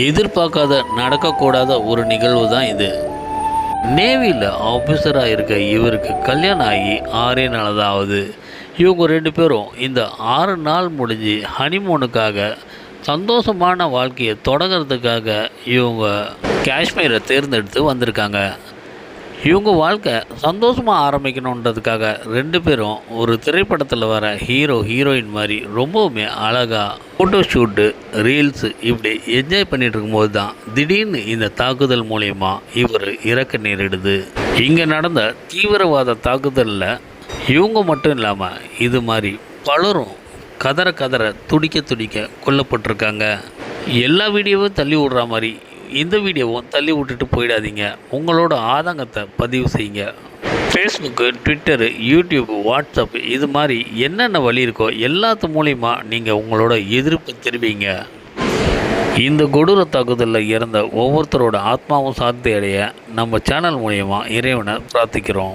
எதிர்பார்க்காத நடக்கக்கூடாத ஒரு நிகழ்வு தான் இது. நேவியில் ஆஃபீஸராக இருக்க இவருக்கு கல்யாணம் ஆகி ஆறே நாள் தான் ஆகுது இவங்க ரெண்டு பேரும் இந்த ஆறு நாள் முடிஞ்சு ஹனிமூனுக்காக சந்தோஷமான வாழ்க்கையை தொடங்கிறதுக்காக இவங்க காஷ்மீரை தேர்ந்தெடுத்து வந்திருக்காங்க. இவங்க வாழ்க்கை சந்தோஷமாக ஆரம்பிக்கணுன்றதுக்காக ரெண்டு பேரும் ஒரு திரைப்படத்தில் வர ஹீரோ ஹீரோயின் மாதிரி ரொம்பவுமே அழகாக ஃபோட்டோ ஷூட்டு ரீல்ஸு இப்படி என்ஜாய் பண்ணிட்டு இருக்கும்போது தான் திடீர்னு இந்த தாக்குதல் மூலயமா இவர் இறக்க நேரிடுது. இங்கே நடந்த தீவிரவாத தாக்குதலில் இவங்க மட்டும் இல்லாமல் இது மாதிரி பலரும் கதற கதற துடிக்க துடிக்க கொல்லப்பட்டிருக்காங்க. எல்லா வீடியோவும் தள்ளி விடுற மாதிரி இந்த வீடியோவும் தள்ளி விட்டுட்டு போயிடாதீங்க. உங்களோட ஆதங்கத்தை பதிவு செய்யுங்க. ஃபேஸ்புக்கு ட்விட்டரு யூடியூப் வாட்ஸ்அப் இது மாதிரி என்னென்ன வழி இருக்கோ எல்லாத்து மூலிமா நீங்கள் உங்களோட எதிர்ப்பு தெரிவிங்க. இந்த கொடூர தாக்குதலில் இறந்த ஒவ்வொருத்தரோட ஆத்மாவும் சாந்தி அடைய நம்ம சேனல் மூலிமா இறைவனை பிரார்த்திக்கிறோம்.